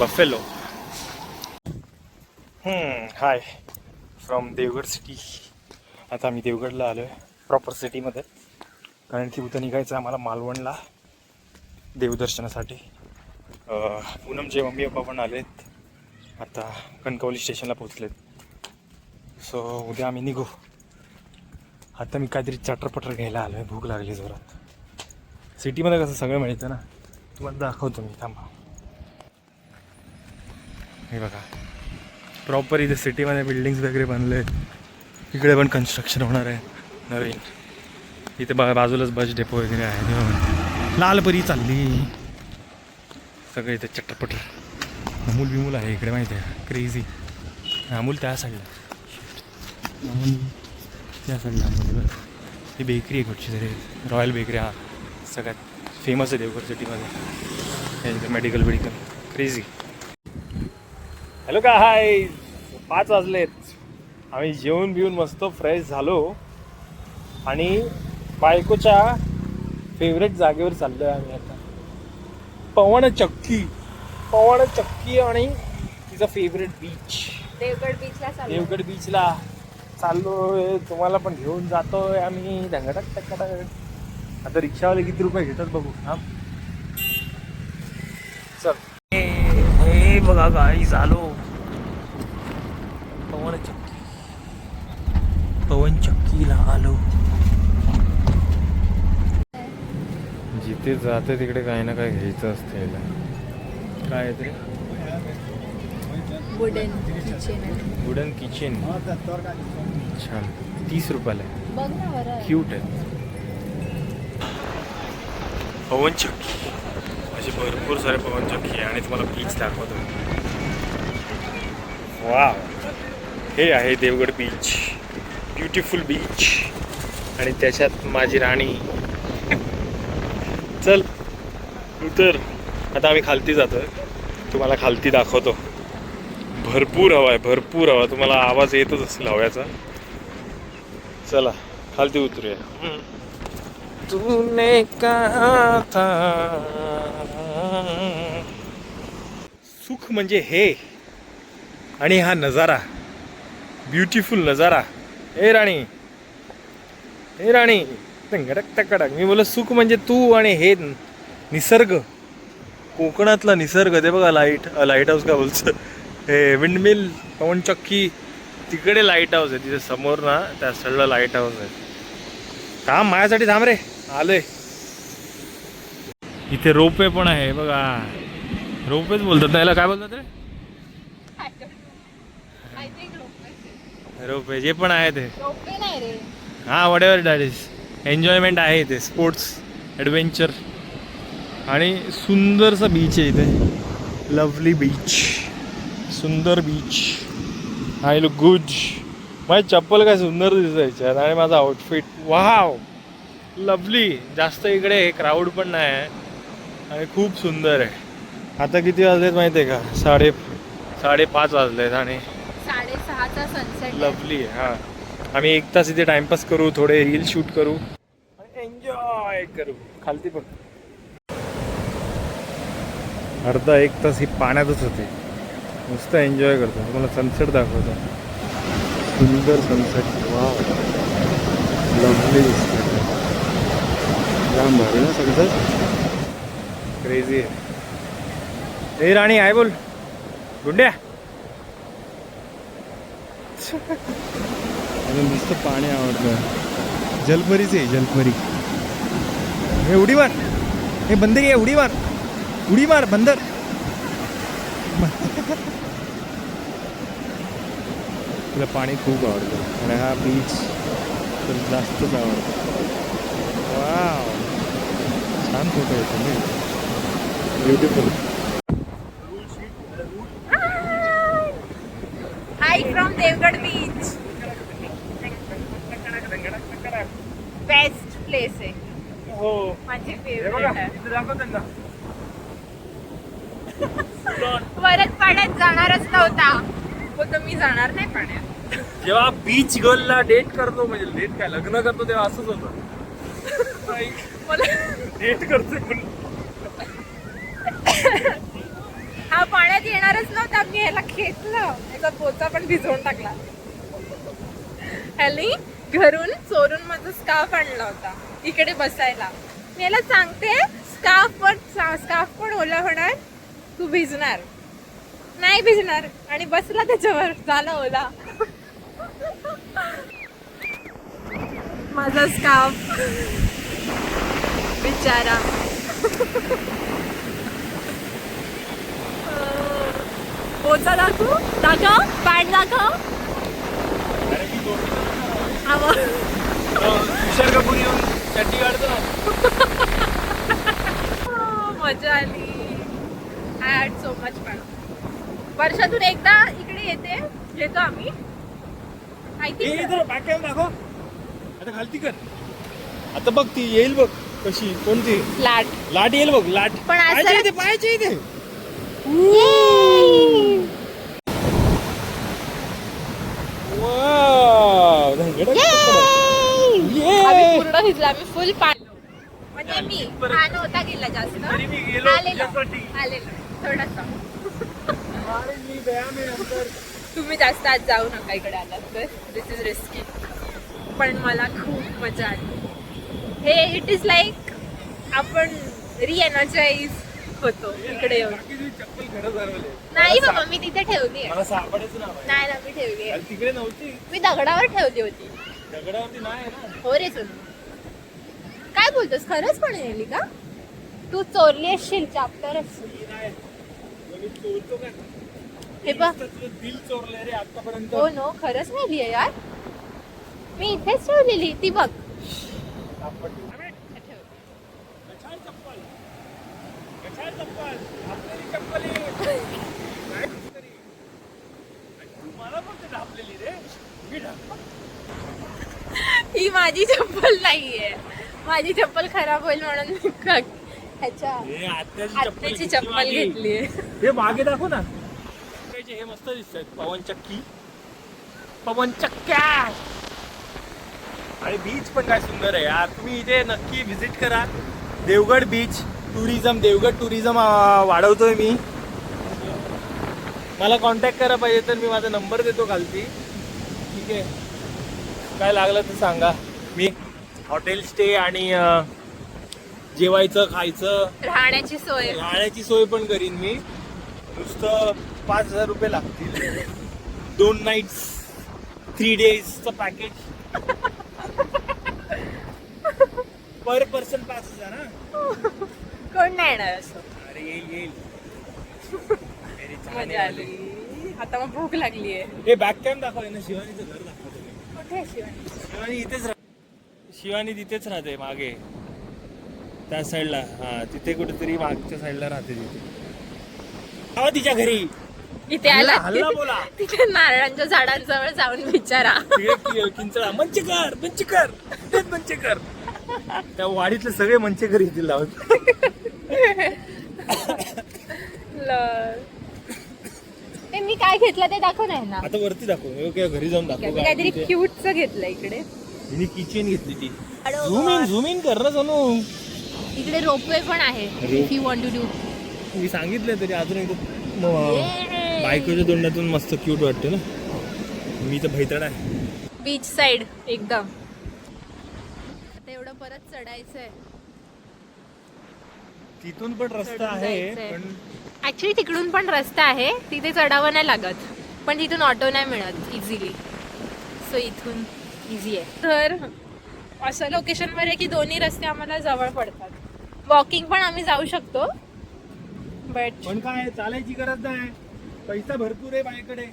Buffalo hi from Devgad city आता आम्ही देवगडला आलो आहे प्रॉपर सिटीमध्ये कारण की उद्या निघायचं आम्हाला मालवणला. देवदर्शनासाठी. पूनम पूनमचे मम्मी पप्पा पण आलेत. आता कणकवली स्टेशनला पोचलेत सो उद्या आम्ही निघू. आता मी काहीतरी चटरपटर घ्यायला आलो आहे भूक लागली जोरात. सिटीमध्ये कसं सगळं मिळतं ना? तुम्हाला दाखवतो मी. थांबा. हे बघा. प्रॉपर इथे सिटीमध्ये बिल्डिंग्स वगैरे बनले. इकडे पण कन्स्ट्रक्शन होणार आहे. नवीन. इथे बा बाजूलाच बस डेपो वगैरे आहे. लालपरी चालली. सगळं इथे चटपट. अमूल बिमूल आहे इकडे माहिती आहे. क्रेझी अमूल त्या साईडला अमूल त्या साईडला अमूल बरं ही बेकरी आहे कुठची तरी. रॉयल बेकरी हा. सगळ्यात फेमस आहे देवघर सिटीमध्ये मेडिकल मेडिकल क्रेझी हॅलो का हाय पाच वाजलेत. आम्ही जेवून बिवून मस्त फ्रेश झालो. आणि बायकोच्या फेवरेट जागेवर चाललो आहे आम्ही आता. पवन चक्की. पवन चक्की आणि तिचा फेवरेट बीच देवगड बीचला चाललो देवगड बीचला चाललोय. तुम्हाला पण घेऊन जातोय आम्ही. दंगटक टकटक आता रिक्षावाले किती रुपये घेतात बघू हा चल हे बघा गाडी चालो पवन चक्की. पवन चक्कीला आलो. जिथे जाते तिकडे काही ना काही घ्यायचं असते. काय आहे ते? वुडन किचन आहे. वुडन किचन छान. तीस रुपयाला आहे. क्यूट आहे. पवन चक्की. असे भरपूर सारे पवनचक्की आहे आणि तुम्हाला बीच दाखवतो. वा हे आहे देवगड बीच ब्युटिफुल बीच आणि त्याच्यात माझी राणी. चल उतर. आता आम्ही खालती जातो तुम्हाला खालती दाखवतो. भरपूर हवा आहे भरपूर हवा. तुम्हाला आवाज येतच असेल हव्याचा चला खालती उतरूया. तूने कहा था। सुख म्हणजे हे आणि हा नजारा ब्युटिफुल नजारा. ए राणी ए राणी टंगडक टकडक मी बोल सुख म्हणजे तू आणि हे निसर्ग. कोकणातला निसर्ग ते बघा लाइट लाइट हाऊस का बोलचं हे विंडमिल पवनचक्की तिकडे लाइट हाऊस आहे. तिथे समोर ना त्या साईडला लाइट हाऊस आहे. थांब माझ्यासाठी थांब रे. आले. इथे रोपवे पण आहे बघा. रोपवेच बोलतात ना याला काय बोलतात रे? रोपवे जे पण आहे ते. हा वड डॅडीज एन्जॉयमेंट आहे इथे स्पोर्ट्स ॲडव्हेंचर आणि सुंदरसा बीच आहे इथे. लवली बीच सुंदर बीच आय लुक गुड माझी चप्पल काय सुंदर दिसायची आहे आणि माझा आउटफिट वाव लवली जास्त इकडे क्राऊड पण नाही आहे. आणि खूप सुंदर आहे. आता किती वाजलेत माहिती आहे का? साडे साडेपाच वाजलेत आणि साडेसहाचा सनसेट लवली आहे हा. आम्ही एक तास इथे टाइमपास करू थोडे रील शूट करू. आणि एन्जॉय करू. खालती बघ. अर्धा एक तास ही पाण्यातच होते. नुसतं एन्जॉय करतो. तुम्हाला सनसेट दाखवतो. सुंदर सनसेट वा लवली दिसते जाम भारी ना सनसेट क्रेझी आहे. ए राणी आहे बोल. गुंड्या. नुसतं पाणी आवडतं. जलपरीच आहे जलपरी. हे उडी मार. हे बंदर आहे उडी मार. उडी मार बंदर. तुला पाणी खूप आवडतं. आणि हा बीच तर जास्तच आवडतो. वाव छान फोटो येतो beautiful hi from Devgad beach best place आहे. हो. माझी हे फेवरेट परत पाण्यात जाणारच नव्हता. पण तुम्ही जाणार नाही पाण्यात. जेव्हा बीच गर्लला डेट करतो म्हणजे डेट काय लग्न करतो तेव्हा असंच होतं. मला डेट करते हा पाण्यात येणारच नव्हता मी ह्याला खेचलं याचा पोचा पण भिजवून टाकला. हॅली घरून चोरून माझा स्कार्फ आणला होता. इकडे बसायला. मी याला सांगते स्कार्फ पण स्कार्फ पण ओला होणार. तू भिजणार. नाही भिजणार. आणि बसला त्याच्यावर झाला ओला. माझा स्कार्फ बिचारा. हो, पोचा दाखवू दाखव पॅन्ट दाखव. तुषार कपूर येऊन चट्टी काढतो मजा आली. I had so much pad वर्षातून एकदा इकडे येते. येतो आम्ही. आय थिंक दाखव. आता खालती कर. आता बघ ती येईल बघ. कशी? कोणती? लाट. लाट येईल बघ लाट. पण असं- पायाच्या इथे पायाच्या इथे. वाव, धनगडा ये. आम्ही पूर्ण भिजलो आम्ही फुल पाणी म्हणजे मी पाणी होता गेला जास्त. तरी मी गेलो आलेलो. तुझ्यासाठी. आलेलो. थोडासा. अरे मी व्यायाम आहे नंतर. तुम्ही जास्त आज जाऊ नका इकडे आलात तर दिस इज रिस्की पण मला खूप मजा आली. हे इट इज लाईक आपण रिएनर्जाईज होतो इकडे येऊन. नाही बाबा मी तिथे ठेवली आहे. नाही ना मी ठेवली आहे. अरे तिकडे नव्हती. मी दगडावर ठेवली होती. दगडावरती नाही ना? हो रे सोनू काय बोलतोस? खरंच पण नेली का? तू चोरली असशील चाप्टर? हे बघ. तुझं दिल चोरलंय रे आतापर्यंत. हो नो खरंच नेली आहे यार. मी इथेच ठेवलेली ती बघ. ही माझी चप्पल नाहीये. माझी चप्पल खराब होईल म्हणून मी क- ह्याच्या हे आत्याची चप्पल घेतली हे मागे दाखव ना. हे मस्त दिसतात पवन चक्की. पवन चक्क्या! बीच पण काय सुंदर आहे. यार तुम्ही इथे नक्की व्हिजिट करा. Devgad beach tourism Devgad tourism वाढवतोय मी. मला कॉन्टॅक्ट करा पाहिजे तर मी माझा नंबर देतो खालती. ठीक आहे? काय लागलं तर सांगा. मी हॉटेल स्टे आणि जेवायचं खायचं. राहण्याची सोय. राहण्याची सोय पण करीन मी. नुसतं पाच हजार रुपये लागतील. दोन नाईट्स थ्री डेजचं पॅकेज पर पर्सन पाच हजार हा कोण नाही येणार असं? अरे येईल येईल. मजा आता मग भूक लागली आहे हे बॅक कॅम्प दाखव ना शिवानीचं घर दाखव तुम्ही. कुठे आहे शिवानी? शिवानी इथेच राह शिवानी तिथेच राहते मागे. त्या साईडला हा तिथे कुठेतरी मागच्या साईडला राहते तिथे. आवा तिच्या घरी. इथे हल्ला- आला. हल्ला बोला. तिथे नारळांच्या झाडांजवळ जाऊन विचारा. तिकडे कि- किंचळा. मंचेकर मंचेकर. तेच मंचेकर. त्या वाडीतले सगळे मंचेकर येतील लावत ल- ते मी काय घेतलं ते दाखव नाही ना आता वरती दाखव. ओके घरी जाऊन दाखव मी काहीतरी क्यूटचं घेतलं इकडे. तिने किचन घेतली ती. Zoom in. झूम इन कर ना सोनू. इकडे रोपवे पण आहे if you want to do मी सांगितलं तरी अजून एकदा म- बायकोच्या तोंडातून मस्त क्यूट वाटते ना. मी तर भैतड आहे. बीच साइड एकदम. परत चढायचंय. तिथून पण रस्ता आहे. पण ऍक्च्युली तिकडून पण रस्ता आहे. तिथे चढावं नाही लागत. पण तिथून ऑटो नाही मिळत इझिली सो इथून इझी आहे. तर असं लोकेशनवर आहे की दोन्ही रस्ते आम्हाला जवळ पडतात. वॉकिंग पण आम्ही जाऊ शकतो. बट पण काय चालायची गरज नाही. पैसा भरपूर आहे माझ्याकडे.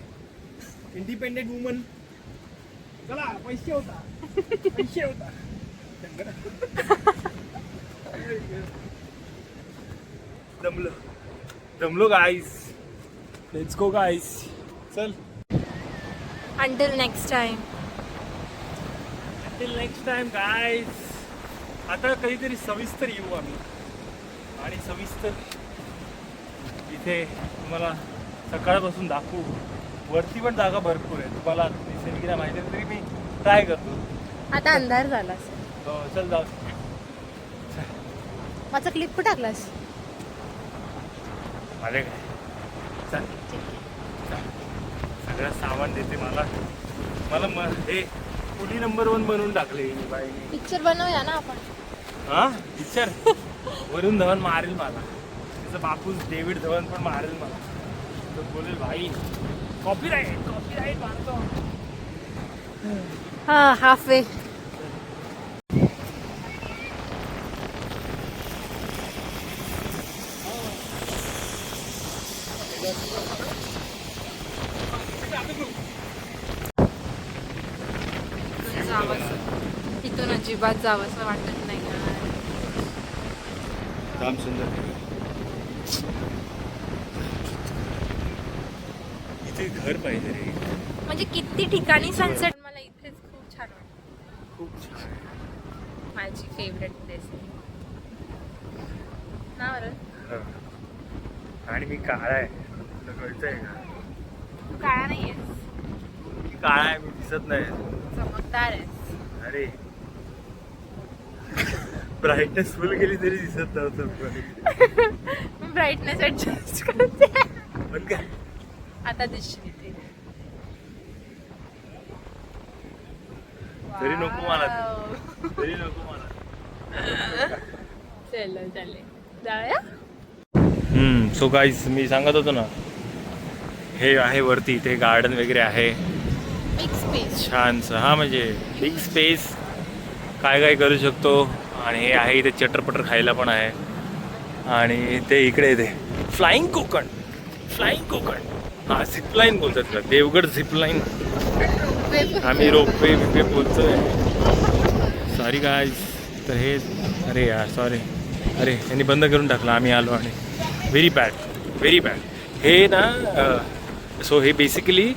इंडिपेंडेंट वुमन चला पैसे होता. पैसे होता. दमलो. दमलो गाईस लेट्स गो गाईस चल. Until next time till next time guys आता कधीतरी सविस्तर येऊ आम्ही. आणि सविस्तर इथे तुम्हाला सकाळपासून दाखवू. वरती पण जागा भरपूर आहे. तुम्हाला दिसेल की नाही माहिती तरी मी ट्राय करतो. आता अंधार झाला हो, चल जाऊ. माझा क्लिप कुठे टाकलास? माझे काय चल. चल. सगळं सामान देते मला. मला म हे कुली नंबर वन बनवून टाकले? ही बाईने पिक्चर बनवूया ना आपण. हा? विचार वरुण धवन मारेल मला. त्याचा बापूस डेव्हिड धवन पण मारेल मला. तो बोलेल भाई कॉपी राईट कॉपी राईट मारतो. हा हाफ वे इथून अजिबात जावंसं वाटत नाही. काम सुंदर इथे घर पाहिजे रे. म्हणजे किती ठिकाणी सनसेट मला इथेच खूप छान वाटतं. खूप छान. माझी फेवरेट प्लेस ना बरं. आणि मी काळा आहे. कळतंय का? तू काळा काळा आहे मी दिसत नाही. चमकदार आहेस. अरे. ब्राईटनेस फुल केली तरी दिसत नव्हतं मी ब्राईटनेस ऍडजस्ट करते. पण काय? आता दिसशील इथे. तरी नको मला. ते. Wow. तरी नको मला. चलो चालेल जाऊया? हम्म सो गाईज मी सांगत होतो ना हे आहे वरती इथे गार्डन वगैरे आहे. छानसं हा म्हणजे बिग स्पेस काय काय करू शकतो? आणि हे आहे इथे चटरपटर खायला पण आहे. आणि ते इकडे ते. फ्लाइंग कोकण. फ्लाइंग कोकण. हा झिपलाईन बोलतात का? देवगड झिपलाईन आम्ही रोपवे बिपवे बोलतोय. सॉरी गाय तर हे अरे यार सॉरी अरे यांनी बंद करून टाकलं. आम्ही आलो आणि व्हेरी बॅड व्हेरी बॅड हे ना सो हे बेसिकली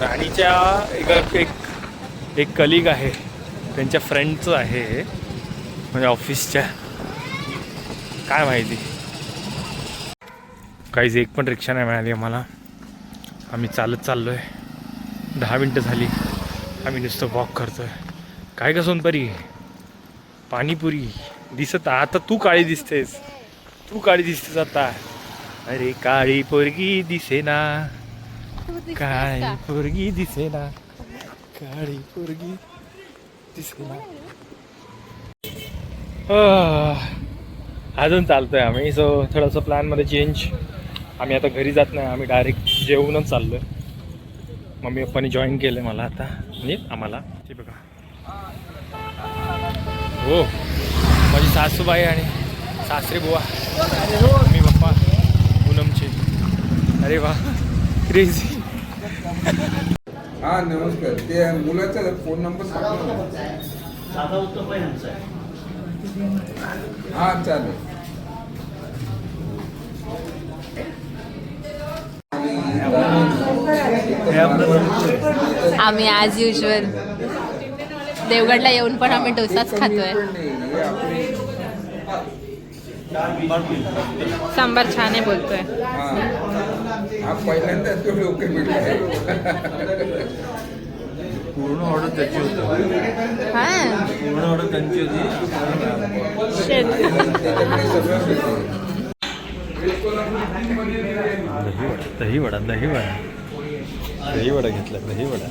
राणीच्या एक एक एक कलिग आहे. त्यांच्या फ्रेंडचं आहे हे. म्हणजे ऑफिसच्या काय माहिती? काहीच एक पण रिक्षा नाही मिळाली आम्हाला. आम्ही चालत चाललो आहे दहा मिनटं झाली. आम्ही नुसतं वॉक करतोय. काय का सोनपरी? पाणीपुरी. दिसत आता तू काळी दिसतेस. तू काळी दिसतेस आता. अरे काळी पोरगी दिसेना. काळी पोरगी दिसेना काळी पोरगी दिसेना अजून चालतोय आम्ही. सो थोडंसं प्लॅनमध्ये चेंज आम्ही आता घरी जात नाही. आम्ही डायरेक्ट जेवूनच चाललोय. मम्मी पप्पानी जॉईन केलं मला आता. म्हणजे आम्हाला. ते बघा. हो. माझी सासूबाई आणि सासरे बुवा. Mummy papa पूनमचे. अरे वा. क्रेझी हा नमस्कार. ते मुलाचा फोन नंबर हा चालेल. आम्ही ॲज युजल देवगडला येऊन पण आम्ही डोसाच खातोय. सांबार छान आहे बोलतोय. हा पहिल्यांदा तो लोक भेटले पूर्ण ऑर्डर त्याची होती. हा. पूर्ण ऑर्डर त्यांची होती. त्याच्याकडे सगळं भेटलं दही वडा दही वडा दही वडा घेतला दही वडा